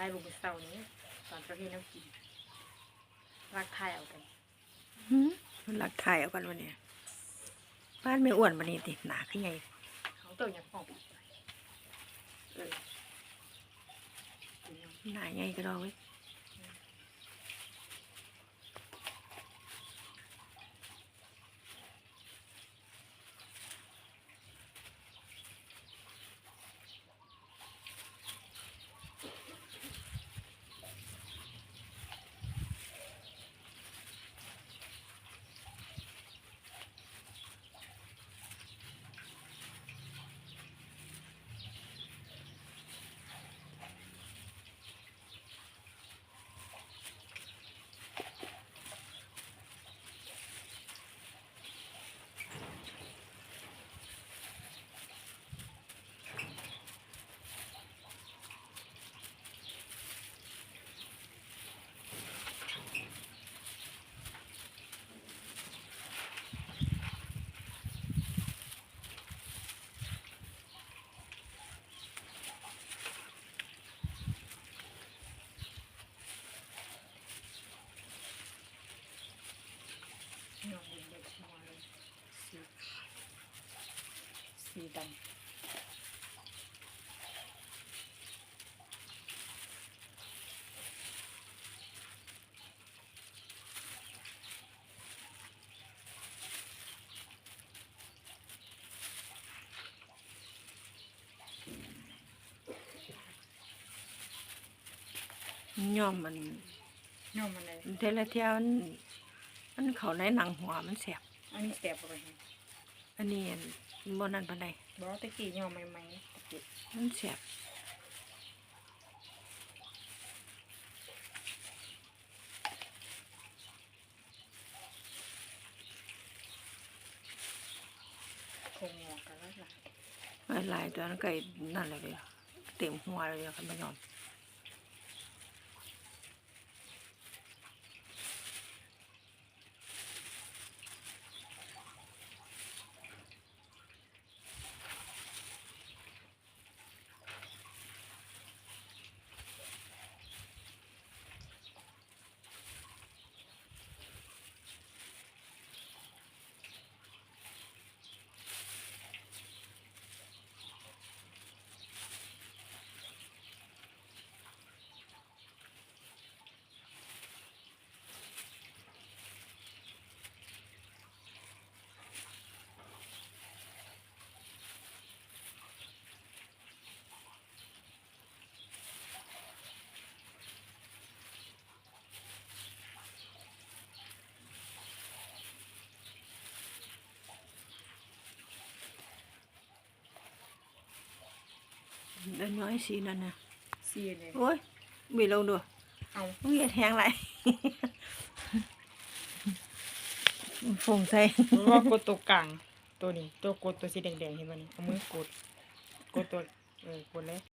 ถ่ายรูปมื้อเช้านี้ ตอนประเทศน้ำกินรักถ่ายเอากันหืมมันหลักถ่ายเอากันวันนี้บ้านไม่อ้วนวันนี้ติหนาขึ้นไงเขาเติมอย่างป่องเออหนาไงก็ดอกเว้ย น้องเด็กๆน้อยสี สีดำย่อมมันน้องมันเลยเทละเที่ยวมันมันเขาในหนังหัวมันแสบอันนี้แสบเอาไปให้อันนี้ อันบนนั้นปานใดบอกว่าตะกี้ยอมใหม่ๆตะกี้มันแสบคงงอกกันแล้วล่ะไม่หลายตัวนั้นก็นั่นเลยเดียวเต็มหัวเลยเดียวคันไม่ยอม เดินน้อยสีนั่นนะซีเลยโอ้ยบีลงดูเอามึงอย่าแทงไรฝงใส่ว่ากดตัวกลางตัวนี้ตัวกดตัวสีแดงๆเห็นไหมนี่เอามือกด กดตัวเออกดเลย